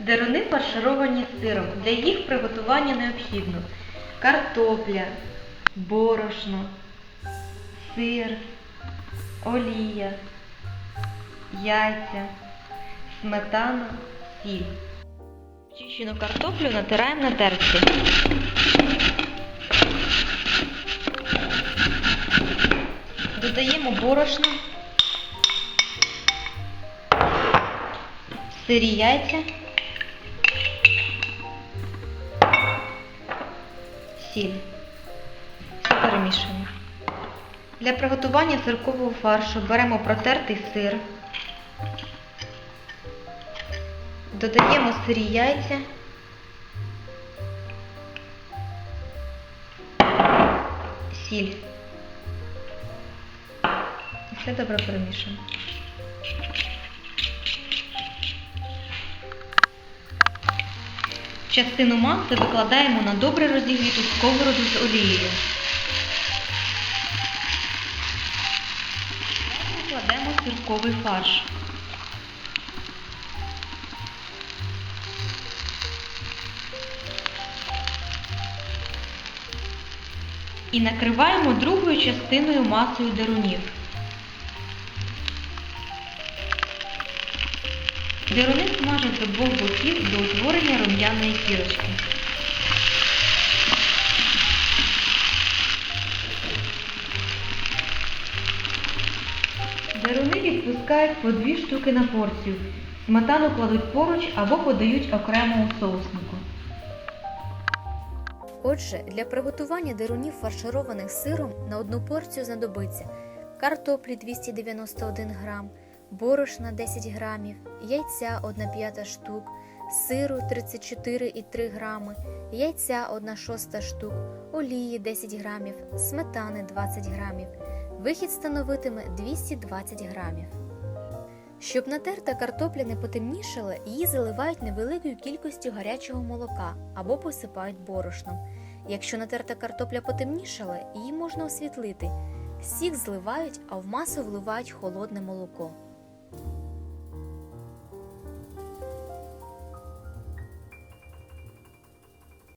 Деруни фаршировані сиром. Для їх приготування необхідно картопля, борошно, сир, олія, яйця, сметана, сіль. Чищену картоплю натираємо на терці. Додаємо борошно, сирі яйця, сіль. Все перемішуємо. Для приготування сиркового фаршу беремо протертий сир, додаємо сирі яйця, сіль. Все добре перемішуємо. Частину маси викладаємо на добре розігріту сковороду з олією. Викладемо сирковий фарш. І накриваємо другою частиною масою дерунів. Деруни смажать з обох боків до утворення рум'яної кірочки. Деруни відпускають по дві штуки на порцію. Сметану кладуть поруч або подають окремо у соуснику. Отже, для приготування дерунів фаршированих сиром на одну порцію знадобиться картоплі 291 грам, борошна 10 грамів, яйця 1 п'ята штук, сиру 34,3 грами, яйця 1 шоста штук, олії 10 грамів, сметани 20 грамів. Вихід становитиме 220 грамів. Щоб натерта картопля не потемнішала, її заливають невеликою кількістю гарячого молока або посипають борошном. Якщо натерта картопля потемнішала, її можна освітлити. Сік зливають, а в масу вливають холодне молоко.